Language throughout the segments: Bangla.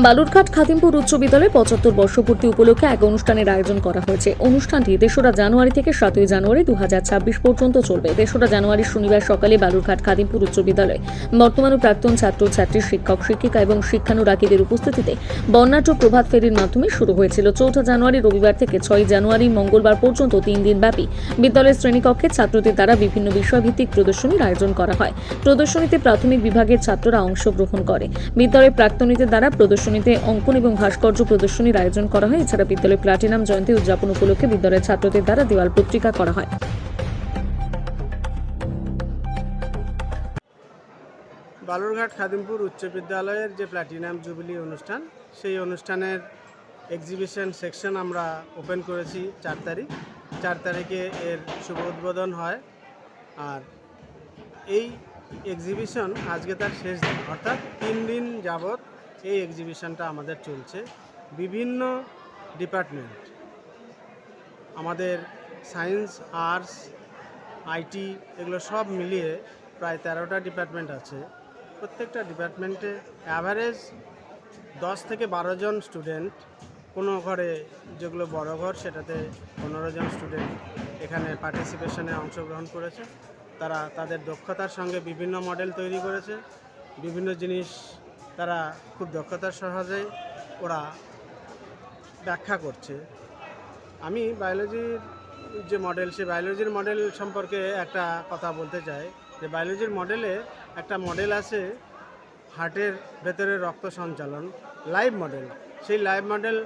বালুরঘাট খাদিমপুর উচ্চ বিদ্যালয়ে পঁচাত্তর বর্ষপূর্তি উপলক্ষে এক অনুষ্ঠানের আয়োজন করা হয়েছে। অনুষ্ঠানটি তেসরা জানুয়ারি থেকে সাতই জানুয়ারি দুহাজার ছাব্বিশ পর্যন্ত চলবে। তেসরা জানুয়ারি শনিবার সকালে বালুরঘাট খাদিমপুর উচ্চ বিদ্যালয়ে বর্তমান প্রাক্তন ছাত্র, ছাত্রী, শিক্ষক, শিক্ষিকা এবং শিক্ষানুরাগীদের উপস্থিতিতে বর্ণাঢ্য প্রভাত ফেরির মাধ্যমে শুরু হয়েছিল। চৌঠা জানুয়ারি রবিবার থেকে ছয় জানুয়ারি মঙ্গলবার পর্যন্ত তিন দিন ব্যাপী বিদ্যালয়ের শ্রেণীকক্ষে ছাত্রদের দ্বারা বিভিন্ন বিষয়ভিত্তিক প্রদর্শনীর আয়োজন করা হয়। প্রদর্শনীতে প্রাথমিক বিভাগের ছাত্ররা অংশগ্রহণ করে। বিদ্যালয়ের প্রাক্তনীদের দ্বারা প্রদর্শনীতে অঙ্কন এবং ভাস্কর্য প্রদর্শনীর আয়োজন করা হয়। এছাড়া বিদ্যালয়ে প্লাটিনাম জয়ন্তী উদযাপন উপলক্ষে বিদ্যালয়ের ছাত্রদের দ্বারা দেওয়াল পত্রিকা করা হয়। বালুরঘাট খাদিমপুর উচ্চ বিদ্যালয়ের যে প্ল্যাটিনাম জুবিলি অনুষ্ঠান, সেই অনুষ্ঠানের এক্সিবিশন সেকশন আমরা ওপেন করেছি চার তারিখ। চার তারিখে এর শুভ উদ্বোধন হয়। আর এই এক্সিবিশন আজকে তার শেষ দিন, অর্থাৎ তিন দিন যাবৎ এই এক্সিবিশনটা আমাদের চলছে। বিভিন্ন ডিপার্টমেন্ট আমাদের সায়েন্স আর্টস আইটি এগুলো সব মিলিয়ে প্রায় তেরোটা ডিপার্টমেন্ট আছে। প্রত্যেকটা ডিপার্টমেন্টে অ্যাভারেজ দশ থেকে বারো জন স্টুডেন্ট কোনো ঘরে যেগুলো বড় ঘর, সেটাতে পনেরো জন স্টুডেন্ট এখানে পার্টিসিপেশনে অংশগ্রহণ করেছে। তারা তাদের দক্ষতার সঙ্গে বিভিন্ন মডেল তৈরি করেছে। বিভিন্ন জিনিস তারা খুব দক্ষতার সহজেই ওরা ব্যাখ্যা করছে। আমি বায়োলজির যে মডেল সে বায়োলজির মডেল সম্পর্কে একটা কথা বলতে চাই। যে বায়োলজির মডেলে একটা মডেল আছে হার্টের ভেতরে রক্ত সঞ্চালন লাইভ মডেল সেই লাইভ মডেল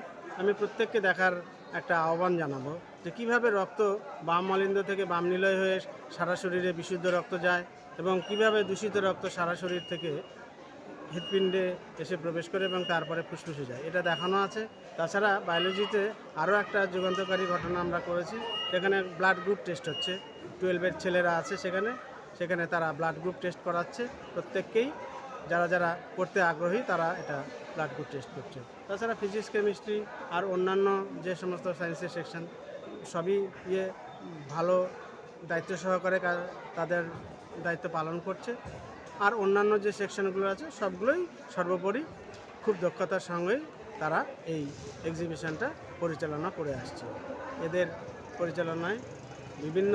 আমি প্রত্যেককে দেখার একটা আহ্বান জানাব যে কীভাবে রক্ত বাম মলিন্দ থেকে বাম নিলয় হয়ে সারা শরীরে বিশুদ্ধ রক্ত যায় এবং কীভাবে দূষিত রক্ত সারা শরীর থেকে হৃৎপিণ্ডে এসে প্রবেশ করে এবং তারপরে ফুসফুসে যায়। এটা দেখানো আছে। তাছাড়া বায়োলজিতে আরও একটা যুগান্তকারী ঘটনা আমরা করেছি। সেখানে ব্লাড গ্রুপ টেস্ট হচ্ছে। টুয়েলভের ছেলেরা আছে সেখানে। সেখানে তারা ব্লাড গ্রুপ টেস্ট করাচ্ছে প্রত্যেককেই। যারা যারা করতে আগ্রহী তারা এটা ব্লাড গ্রুপ টেস্ট করছে। তাছাড়া ফিজিক্স কেমিস্ট্রি আর অন্যান্য যে সমস্ত সায়েন্সের সেকশন সবই ইয়ে ভালো দায়িত্ব সহকারে তাদের দায়িত্ব পালন করছে। আর অন্যান্য যে সেকশনগুলো আছে, সবগুলোই সর্বোপরি খুব দক্ষতার সঙ্গেই তারা এই এক্সিবিশনটা পরিচালনা করে আসছে। এদের পরিচালনায় বিভিন্ন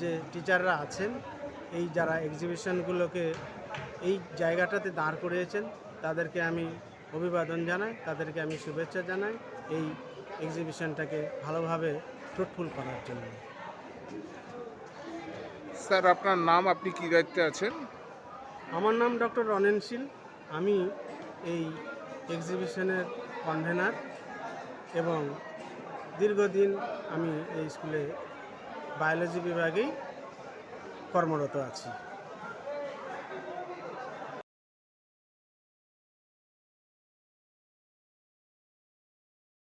যে টিচাররা আছেন, এই যারা এক্সিবিশনগুলোকে এই জায়গাটাতে দাঁড় করিয়েছেন, তাদেরকে আমি অভিবাদন জানাই, তাদেরকে আমি শুভেচ্ছা জানাই এই এক্সিবিশনটাকে ভালোভাবে ফ্রুটফুল করার জন্য। স্যার, আপনার নাম আপনি কি দায়িত্বে আছেন? আমার নাম ডক্টর রনেন শীল। আমি এই এক্সিবিশনের কনভেনার এবং দীর্ঘদিন আমি এই স্কুলে বায়োলজি বিভাগেই কর্মরত আছি।